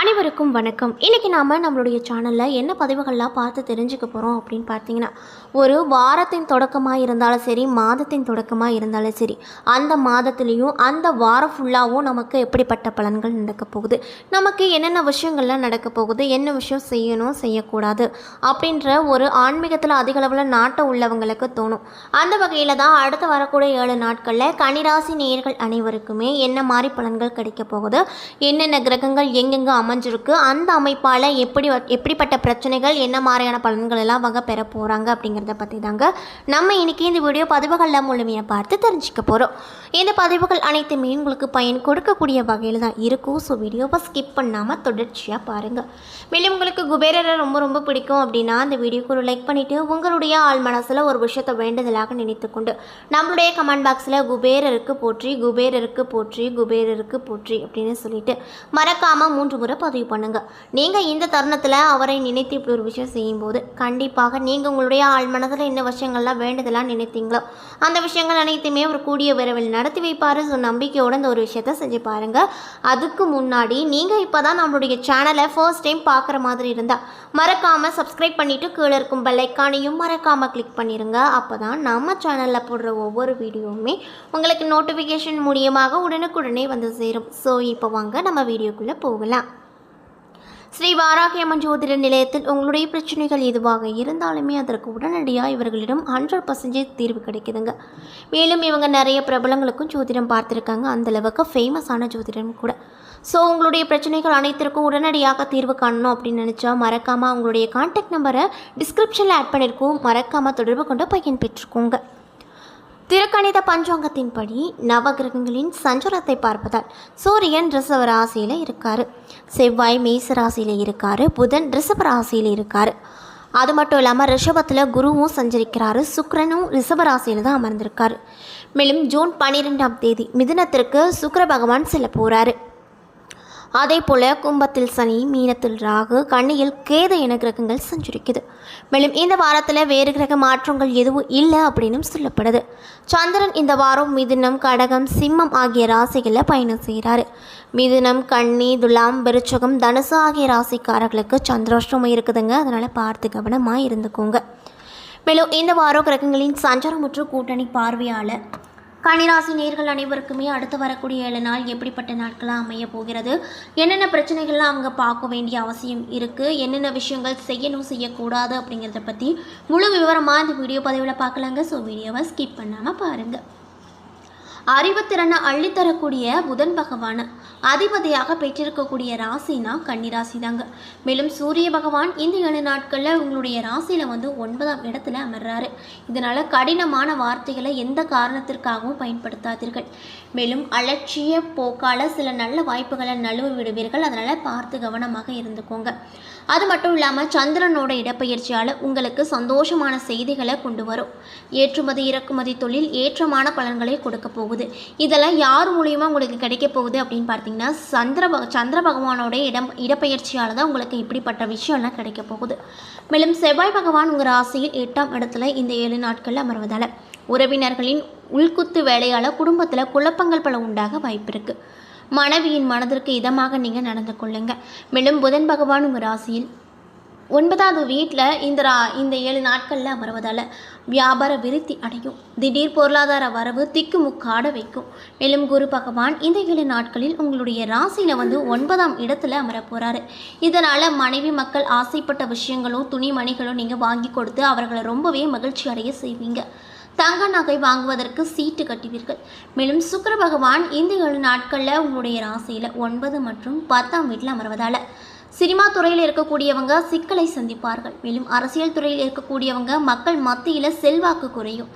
அனைவருக்கும் வணக்கம். இன்றைக்கி நாம் நம்மளுடைய சேனலில் என்ன பதிவுகள்லாம் பார்த்து தெரிஞ்சுக்க போகிறோம் அப்படின்னு பார்த்தீங்கன்னா ஒரு வாரத்தின் தொடக்கமாக இருந்தாலும் சரி மாதத்தின் தொடக்கமாக இருந்தாலும் சரி அந்த மாதத்துலேயும் அந்த வாரம் ஃபுல்லாகவும் நமக்கு எப்படிப்பட்ட பலன்கள் நடக்க போகுது? நமக்கு என்னென்ன விஷயங்கள்லாம் நடக்க போகுது? என்ன விஷயம் செய்யணும் செய்யக்கூடாது? அப்படின்ற ஒரு ஆன்மீகத்தில் அதிகளவில் நாட்டம் உள்ளவங்களுக்கு தோணும். அந்த வகையில் தான் அடுத்து வரக்கூடிய ஏழு நாட்களில் கனிராசி நேர்கள் அனைவருக்குமே என்ன மாதிரி பலன்கள் கிடைக்க போகுது? என்னென்ன கிரகங்கள் எங்கெங்கே அமைஞ்சிருக்கு. அந்த அமைப்பால் எப்படி வ- எப்படிப்பட்ட பிரச்சனைகள் என்ன மாதிரியான பலன்கள் எல்லாம் அவங்க பெற போகிறாங்க அப்படிங்கிறத பற்றி தாங்க நம்ம இன்னைக்கு இந்த வீடியோ பதிவுகளில் முழுமையாக பார்த்து தெரிஞ்சுக்க போகிறோம் இந்த பதிவுகள் அனைத்துமே உங்களுக்கு பயன் கொடுக்கக்கூடிய வகையில் தான் இருக்கும். ஸோ வீடியோவை ஸ்கிப் பண்ணாமல் தொடர்ச்சியாக பாருங்கள் மேலும் உங்களுக்கு குபேரரை ரொம்ப ரொம்ப பிடிக்கும் அப்படின்னா அந்த வீடியோக்கு ஒரு லைக் பண்ணிவிட்டு உங்களுடைய ஆள் மனசில் ஒரு விஷயத்தை வேண்டுதலாக நினைத்துக்கொண்டு நம்மளுடைய கமெண்ட் பாக்ஸில் குபேரருக்கு போற்றி குபேரருக்கு போற்றி குபேரருக்கு போற்றி அப்படின்னு சொல்லிட்டு மறக்காமல் மூன்று முறை பதிவு பண்ணுங்கள் நீங்கள் இந்த தருணத்தில் அவரை நினைத்து இப்படி ஒரு விஷயம் செய்யும்போது கண்டிப்பாக நீங்கள் உங்களுடைய ஆள் மனதில் என்ன விஷயங்கள்லாம் வேண்டுதலாக நினைத்தீங்களோ அந்த விஷயங்கள் அனைத்துமே ஒரு கூடிய விரைவில் நடத்தி வைப்பார். ஸோ நம்பிக்கையோட இந்த ஒரு விஷயத்த செஞ்சு பாருங்கள் அதுக்கு முன்னாடி நீங்கள் இப்போ தான் நம்மளுடைய சேனலை ஃபர்ஸ்ட் டைம் பார்க்குற மாதிரி இருந்தால் மறக்காமல் சப்ஸ்கிரைப் பண்ணிவிட்டு கீழே இருக்கும் பெல்லைக்கானையும் மறக்காமல் கிளிக் பண்ணிடுங்க அப்போ தான் நம்ம சேனலில் போடுற ஒவ்வொரு வீடியோவுமே உங்களுக்கு நோட்டிஃபிகேஷன் மூலியமாக உடனுக்குடனே வந்து சேரும். ஸோ இப்போ வாங்க நம்ம வீடியோக்குள்ளே போகலாம். ஸ்ரீ வாராகியம்மன் ஜோதிட நிலையத்தில் உங்களுடைய பிரச்சனைகள் எதுவாக இருந்தாலுமே அதற்கு உடனடியாக இவர்களிடம் ஹண்ட்ரட் பர்சன்டேஜ் தீர்வு கிடைக்குதுங்க. மேலும் இவங்க நிறைய பிரபலங்களுக்கும் ஜோதிடம் பார்த்துருக்காங்க. அந்தளவுக்கு ஃபேமஸான ஜோதிடம் கூட. ஸோ உங்களுடைய பிரச்சனைகள் அனைத்திற்கும் உடனடியாக தீர்வு காணணும் அப்படின்னு நினச்சா மறக்காமல் உங்களுடைய கான்டாக்ட் நம்பரை டிஸ்கிரிப்ஷனில் ஆட் பண்ணியிருக்கோம் மறக்காமல் தொடர்பு கொண்டு பயன்பெற்றுக்கோங்க மனித திருக்கணித பஞ்சாங்கத்தின்படி நவகிரகங்களின் சஞ்சாரத்தை பார்ப்பதால் சூரியன் ரிசவ ராசியில் இருக்காரு. செவ்வாய் மேச ராசியில் இருக்காரு. புதன் ரிஷப ராசியில் இருக்காரு. அது மட்டும் இல்லாமல் ரிஷபத்தில் குருவும் சஞ்சரிக்கிறாரு. சுக்கரனும் ரிஷப ராசியில் தான் அமர்ந்திருக்காரு. மேலும் ஜூன் பன்னிரெண்டாம் தேதி மிதினத்திற்கு சுக்கர பகவான் செல்ல போகிறாரு அதே போல் கும்பத்தில் சனி மீனத்தில் ராகு கண்ணியில் கேது என கிரகங்கள் சஞ்சரிக்குது. மேலும் இந்த வாரத்தில் வேறு கிரக மாற்றங்கள் எதுவும் இல்லை அப்படின்னும் சொல்லப்படுது. சந்திரன் இந்த வாரம் மிதுனம் கடகம் சிம்மம் ஆகிய ராசிகளில் பயணம் செய்கிறாரு மிதுனம் கன்னி துலாம் விருச்சகம் தனுசு ஆகிய ராசிக்காரர்களுக்கு சந்திராஷ்டமம் இருக்குதுங்க. அதனால் பார்த்து கவனமாக இருந்துக்கோங்க. மேலும் இந்த வாரம் கிரகங்களின் சஞ்சாரமுற்று கூட்டணி பார்வையாளர் கன்னிராசி நேர்கள் அனைவருக்குமே அடுத்து வரக்கூடிய ஏழு நாள் எப்படிப்பட்ட நாட்களாக அமைய போகிறது? என்னென்ன பிரச்சனைகள்லாம் அவங்க பார்க்க வேண்டிய அவசியம் இருக்குது என்னென்ன விஷயங்கள் செய்யணும் செய்யக்கூடாது அப்படிங்கிறத பற்றி முழு விவரமாக இந்த வீடியோ பதிவில் பார்க்கலாங்க. ஸோ வீடியோவை ஸ்கிப் பண்ணாமல் பாருங்கள் அறிவுத்திறனை அள்ளித்தரக்கூடிய புதன் பகவான். அதிபதியாக பெற்றிருக்கக்கூடிய ராசினா கன்னிராசி தாங்க மேலும் சூரிய பகவான் இந்த ஏழு நாட்களில் உங்களுடைய ராசியில் வந்து ஒன்பதாம் இடத்துல அமர்றாரு. இதனால் கடினமான வார்த்தைகளை எந்த காரணத்திற்காகவும் பயன்படுத்தாதீர்கள். மேலும் அலட்சிய போக்கால சில நல்ல வாய்ப்புகளை நழுவ விடுவீர்கள். அதனால் பார்த்து கவனமாக இருந்துக்கோங்க. அது மட்டும் இல்லாமல் சந்திரனோட இடப்பெயர்ச்சியால் உங்களுக்கு சந்தோஷமான செய்திகளை கொண்டு வரும். ஏற்றுமதி இறக்குமதி தொழில் ஏற்றமான பலன்களை கொடுக்க போகுது. இதெல்லாம் யார் மூலியமாக உங்களுக்கு கிடைக்க போகுது அப்படின்னு பார்த்தீங்கன்னா சந்திர பக சந்திர பகவானோட இடம் இடப்பெயர்ச்சியால் தான் உங்களுக்கு இப்படிப்பட்ட விஷயம்லாம் கிடைக்க போகுது. மேலும் செவ்வாய் பகவான் உங்கள் ராசியில் எட்டாம் இடத்துல இந்த ஏழு நாட்களில் அமர்வதால் உறவினர்களின் உள்குத்து வேலையால் குடும்பத்தில் குழப்பங்கள் பல உண்டாக வாய்ப்பு இருக்குது மனைவியின் மனதிற்கு இதமாக நீங்கள் நடந்து கொள்ளுங்கள் மேலும் புதன் பகவான் உங்கள் ராசியில் ஒன்பதாவது வீட்டில் இந்த ரா இந்த ஏழு நாட்களில் அமர்வதால் வியாபார விருத்தி அடையும். திடீர் பொருளாதார வரவு திக்குமுக்காட வைக்கும். மேலும் குரு பகவான் இந்த ஏழு நாட்களில் உங்களுடைய ராசியில் வந்து ஒன்பதாம் இடத்துல அமர போகிறாரு இதனால் மனைவி மக்கள் ஆசைப்பட்ட விஷயங்களும் துணிமணிகளும் நீங்கள் வாங்கி கொடுத்து அவர்களை ரொம்பவே மகிழ்ச்சி அடைய செய்வீங்க. தங்க நகை வாங்குவதற்கு சீட்டு கட்டுவீர்கள். மேலும் சுக்கர பகவான் இந்த ஏழு நாட்களில் உங்களுடைய ராசியில் ஒன்பது மற்றும் பத்தாம் வீட்டில் அமர்வதால் சினிமா துறையில் இருக்கக்கூடியவங்க சிக்கலை சந்திப்பார்கள். மேலும் அரசியல் துறையில் இருக்கக்கூடியவங்க மக்கள் மத்தியில் செல்வாக்கு குறையும்.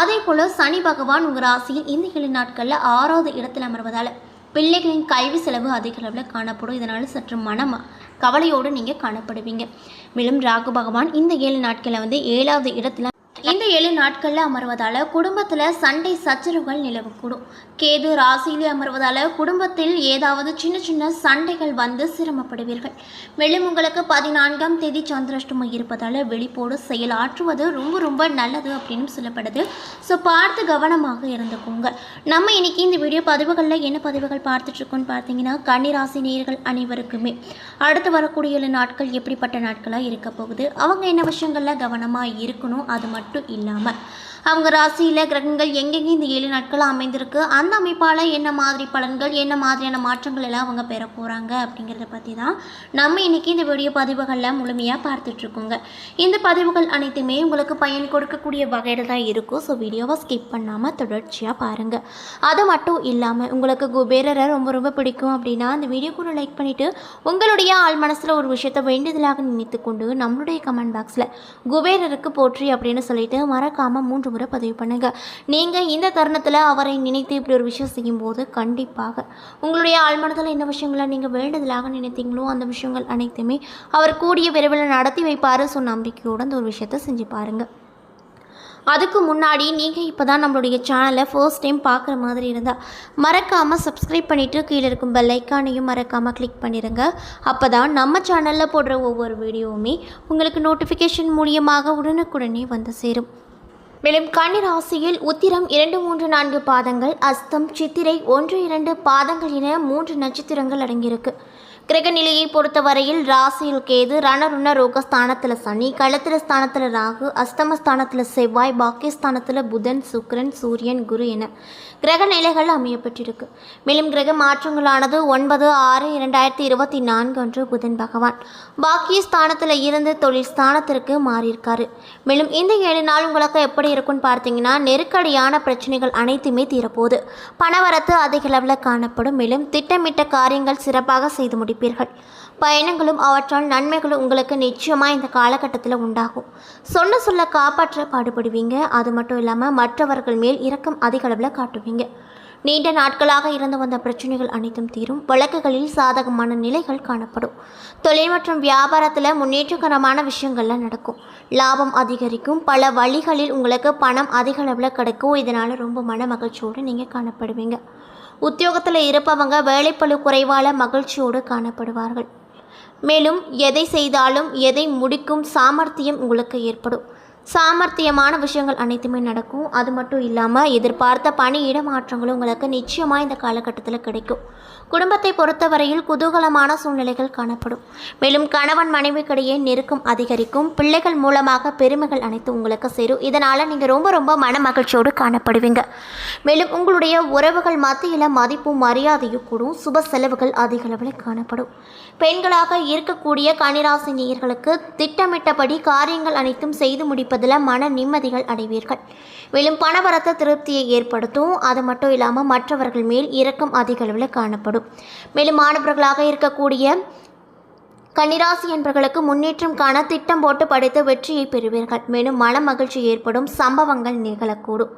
அதே போல் சனி பகவான் உங்கள் ராசியில் இந்த ஏழு நாட்களில் ஆறாவது இடத்தில் அமர்வதால் பிள்ளைகளின் கல்வி செலவு அதிக அளவில் காணப்படும். இதனால் சற்று மனம் கவலையோடு நீங்கள் காணப்படுவீங்க. மேலும் ராகு பகவான் இந்த ஏழு நாட்களில் வந்து ஏழாவது இடத்துல இந்த ஏழு நாட்களில் அமர்வதால் குடும்பத்தில் சண்டை சச்சரவுகள் நிலவக்கூடும். கேது ராசியிலே அமர்வதால் குடும்பத்தில் ஏதாவது சின்ன சின்ன சண்டைகள் வந்து சிரமப்படுவீர்கள். மேலும் உங்களுக்கு பதினான்காம் தேதி சந்திராஷ்டமம் இருப்பதால் வெளிப்போடு செயலாற்றுவது ரொம்ப ரொம்ப நல்லது அப்படின்னு சொல்லப்படுது. ஸோ பார்த்து கவனமாக இருந்துக்கோங்க. நம்ம இன்றைக்கி இந்த வீடியோ பதிவுகளில் என்ன பதிவுகள் பார்த்துட்ருக்கோன்னு பார்த்தீங்கன்னா கன்னிராசி நேயர்கள் அனைவருக்குமே. அடுத்து வரக்கூடிய நாட்கள் எப்படிப்பட்ட நாட்களாக இருக்க போகுது? அவங்க என்ன விஷயங்களில் கவனமாக இருக்கணும்? அது மட்டும் tu ilamat அவங்க ராசியில் கிரகங்கள் எங்கெங்கே இந்த ஏழு நாட்கள் அமைந்திருக்கு அந்த அமைப்பால் என்ன மாதிரி பலன்கள் என்ன மாதிரியான மாற்றங்கள் எல்லாம் அவங்க பெற போகிறாங்க அப்படிங்கிறத பற்றி தான் நம்ம இன்னைக்கு இந்த வீடியோ பதிவுகளில் முழுமையாக பார்த்துட்ருக்கோங்க இந்த பதிவுகள் அனைத்துமே உங்களுக்கு பயன் கொடுக்கக்கூடிய வகையில் தான் இருக்கும். ஸோ வீடியோவை ஸ்கிப் பண்ணாமல் தொடர்ச்சியாக பாருங்கள் அது மட்டும் இல்லாமல் உங்களுக்கு குபேரரை ரொம்ப ரொம்ப பிடிக்கும் அப்படின்னா அந்த வீடியோ கூட லைக் பண்ணிவிட்டு உங்களுடைய ஆள் மனசில் ஒரு விஷயத்தை வேண்டுதலாக நினைத்து கொண்டு நம்மளுடைய கமெண்ட் பாக்ஸில் குபேரருக்கு போற்றி அப்படின்னு சொல்லிட்டு மறக்காமல் மூன்று முறை பதிவு பண்ணுங்கள் நீங்கள் இந்த தருணத்தில் அவரை நினைத்து இப்படி ஒரு விஷயம் செய்யும்போது கண்டிப்பாக உங்களுடைய ஆழ்மனத்தில் என்ன விஷயங்களை நீங்கள் வேண்டுதலாக நினைத்தீங்களோ அந்த விஷயங்கள் அனைத்துமே அவர் கூடிய விரைவில் நடத்தி வைப்பார். ஸோ நம்பிக்கையோடு அந்த ஒரு விஷயத்தை செஞ்சு பாருங்கள் அதுக்கு முன்னாடி நீங்கள் இப்போ தான் நம்மளுடைய சேனலை ஃபர்ஸ்ட் டைம் பார்க்குற மாதிரி இருந்தால் மறக்காமல் சப்ஸ்கிரைப் பண்ணிவிட்டு கீழே இருக்கும் பெல் ஐக்கானையும் மறக்காமல் கிளிக் பண்ணிடுங்க அப்போ தான் நம்ம சேனலில் போடுற ஒவ்வொரு வீடியோவுமே உங்களுக்கு நோட்டிஃபிகேஷன் மூலியமாக உடனுக்குடனே வந்து சேரும். மேலும் கன்னிராசியில் உத்திரம் இரண்டு மூன்று நான்கு பாதங்கள் அஸ்தம் சித்திரை ஒன்று இரண்டு பாதங்கள் என மூன்று நட்சத்திரங்கள் அடங்கியிருக்கு. கிரக நிலையை பொறுத்தவரையில் ராசியில் கேது ரணருண ரோகஸ்தானத்தில் சனி களத்திர ஸ்தானத்தில் ராகு அஸ்தமஸ்தானத்தில் செவ்வாய் பாக்கியஸ்தானத்தில் புதன் சுக்கிரன் சூரியன் குரு என கிரக நிலைகள் அமையப்பட்டிருக்கு. மேலும் கிரக மாற்றங்களானது ஒன்பது ஆறு இரண்டாயிரத்தி இருபத்தி நான்கு அன்று புதன் பகவான் பாக்கியஸ்தானத்தில் இருந்து தொழில் ஸ்தானத்திற்கு மாறியிருக்காரு. மேலும் இந்த ஏழு நாள் உங்களுக்கு எப்படி இருக்கும்னு பார்த்தீங்கன்னா நெருக்கடியான பிரச்சனைகள் அனைத்துமே தீரப்போகுது. பணவரத்து அதிக அளவில் காணப்படும். மேலும் திட்டமிட்ட காரியங்கள் சிறப்பாக செய்து முடிப்பீர்கள் பயணங்களும் அவற்றால் நன்மைகளும் உங்களுக்கு நிச்சயமாக இந்த காலகட்டத்தில் உண்டாகும். சொன்ன சொல்ல காப்பாற்ற பாடுபடுவீங்க. அது மட்டும் இல்லாமல் மற்றவர்கள் மேல் இரக்கம் அதிக அளவில் காட்டுவீங்க. நீண்ட நாட்களாக இருந்து வந்த பிரச்சனைகள் அனைத்தும் தீரும். வழக்குகளில் சாதகமான நிலைகள் காணப்படும். தொழில் மற்றும் வியாபாரத்தில் முன்னேற்றகரமான விஷயங்கள்லாம் நடக்கும். லாபம் அதிகரிக்கும். பல வழிகளில் உங்களுக்கு பணம் அதிக அளவில் கிடைக்கும். இதனால் ரொம்ப மன மகிழ்ச்சியோடு நீங்கள் காணப்படுவீங்க. உத்தியோகத்தில் இருப்பவங்க வேலைப்பளு குறைவால மகிழ்ச்சியோடு காணப்படுவார்கள். மேலும் எதை செய்தாலும் எதை முடிக்கும் சாமர்த்தியம் உங்களுக்கு ஏற்படும். சாமர்த்தியமான விஷயங்கள் அனைத்துமே நடக்கும். அது மட்டும் இல்லாமல் எதிர்பார்த்த பணி இடமாற்றங்களும் உங்களுக்கு நிச்சயமாக இந்த காலகட்டத்தில் கிடைக்கும். குடும்பத்தை பொறுத்தவரையில் குதூகலமான சூழ்நிலைகள் காணப்படும். மேலும் கணவன் மனைவிக்கிடையே நெருக்கம் அதிகரிக்கும். பிள்ளைகள் மூலமாக பெருமைகள் அனைத்து உங்களுக்கு சேரும். இதனால் நீங்கள் ரொம்ப ரொம்ப மன மகிழ்ச்சியோடு காணப்படுவீங்க. மேலும் உங்களுடைய உறவுகள் மத்தியில் மதிப்பும் மரியாதையும் கூடும். சுப செலவுகள் அதிக அளவில் காணப்படும். பெண்களாக இருக்கக்கூடிய கன்னிராசி நேயர்களுக்கு திட்டமிட்டபடி காரியங்கள் அனைத்தும் செய்து முடிப்பதில் மன நிம்மதிகள் அடைவீர்கள். மேலும் பணவரத்த திருப்தியை ஏற்படுத்தும். அது மட்டும் இல்லாமல் மற்றவர்கள் மேல் இரக்கம் அதிக அளவில் காணப்படும். மேலும் மாணவர்களாக இருக்கக்கூடிய கன்னிராசி என்பவர்களுக்கு முன்னேற்றம் காண திட்டம் போட்டு படித்து வெற்றியை பெறுவீர்கள். மேலும் மன மகிழ்ச்சி ஏற்படும். சம்பவங்கள் நிகழக்கூடும்.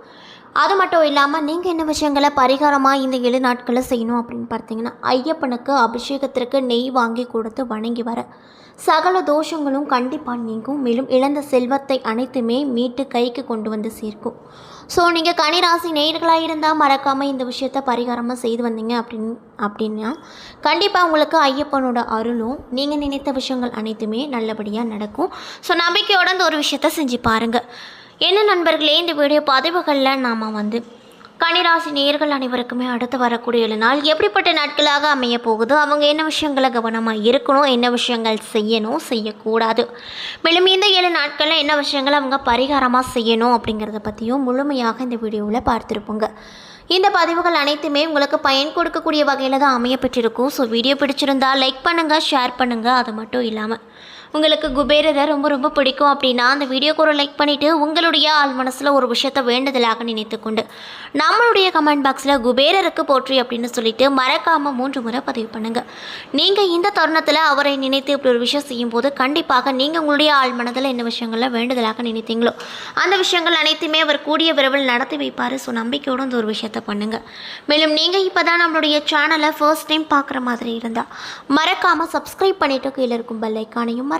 அது மட்டும் இல்லாமல் நீங்கள் என்ன விஷயங்களை பரிகாரமாக இந்த ஏழு நாட்களில் செய்யணும் அப்படின்னு பார்த்தீங்கன்னா ஐயப்பனுக்கு அபிஷேகத்திற்கு நெய் வாங்கி கொடுத்து வணங்கி வர. சகல தோஷங்களும் கண்டிப்பாக நீங்கும். மேலும் இழந்த செல்வத்தை அனைத்துமே மீட்டு கைக்கு கொண்டு வந்து சேர்க்கும். ஸோ நீங்கள் கனிராசி நேயர்களாக இருந்தால் மறக்காமல் இந்த விஷயத்த பரிகாரமாக செய்து வந்தீங்க அப்படின்னு அப்படின்னா கண்டிப்பாக உங்களுக்கு ஐயப்பனோட அருளும் நீங்கள் நினைத்த விஷயங்கள் அனைத்துமே நல்லபடியாக நடக்கும். ஸோ நம்பிக்கையோட இந்த ஒரு விஷயத்த செஞ்சு பாருங்கள் என்ன நண்பர்களே இந்த வீடியோ பதிவுகளில் நாம் வந்து கனிராசி நேர்கள் அனைவருக்குமே அடுத்து வரக்கூடிய நாள் எப்படிப்பட்ட நாட்களாக அமைய போகுது அவங்க என்ன விஷயங்களை கவனமாக இருக்கணும் என்ன விஷயங்கள் செய்யணும் செய்யக்கூடாது. மேலும் இந்த ஏழு நாட்களில் என்ன விஷயங்களை அவங்க பரிகாரமாக செய்யணும் அப்படிங்கிறத பற்றியும் முழுமையாக இந்த வீடியோவில் பார்த்துருப்போங்க. இந்த பதிவுகள் அனைத்துமே உங்களுக்கு பயன் கொடுக்கக்கூடிய வகையில் தான் அமைய பெற்றிருக்கும் ஸோ வீடியோ பிடிச்சிருந்தால் லைக் பண்ணுங்கள் ஷேர் பண்ணுங்கள் அது மட்டும் இல்லாமல் உங்களுக்கு குபேரரை ரொம்ப ரொம்ப பிடிக்கும் அப்படின்னா அந்த வீடியோக்கு ஒரு லைக் பண்ணிவிட்டு உங்களுடைய ஆள் மனசில் ஒரு விஷயத்தை வேண்டுதலாக நினைத்துக்கொண்டு நம்மளுடைய கமெண்ட் பாக்ஸில் குபேரருக்கு போற்றி அப்படின்னு சொல்லிட்டு மறக்காமல் மூன்று முறை பதிவு பண்ணுங்கள் நீங்கள் இந்த தருணத்தில் அவரை நினைத்து இப்படி ஒரு விஷயம் செய்யும்போது கண்டிப்பாக நீங்கள் உங்களுடைய ஆள் மனதில் என்ன விஷயங்களில் வேண்டுதலாக நினைத்தீங்களோ அந்த விஷயங்கள் அனைத்துமே அவர் கூடிய விரைவில் நடத்தி வைப்பார். ஸோ நம்பிக்கையோடு அந்த ஒரு விஷயத்தை பண்ணுங்கள் மேலும் நீங்கள் இப்போ தான் நம்மளுடைய சேனலை ஃபர்ஸ்ட் டைம் பார்க்குற மாதிரி இருந்தால் மறக்காமல் சப்ஸ்கிரைப் பண்ணிவிட்டு கீழே இருக்கும் பெல் ஐக்கானையும்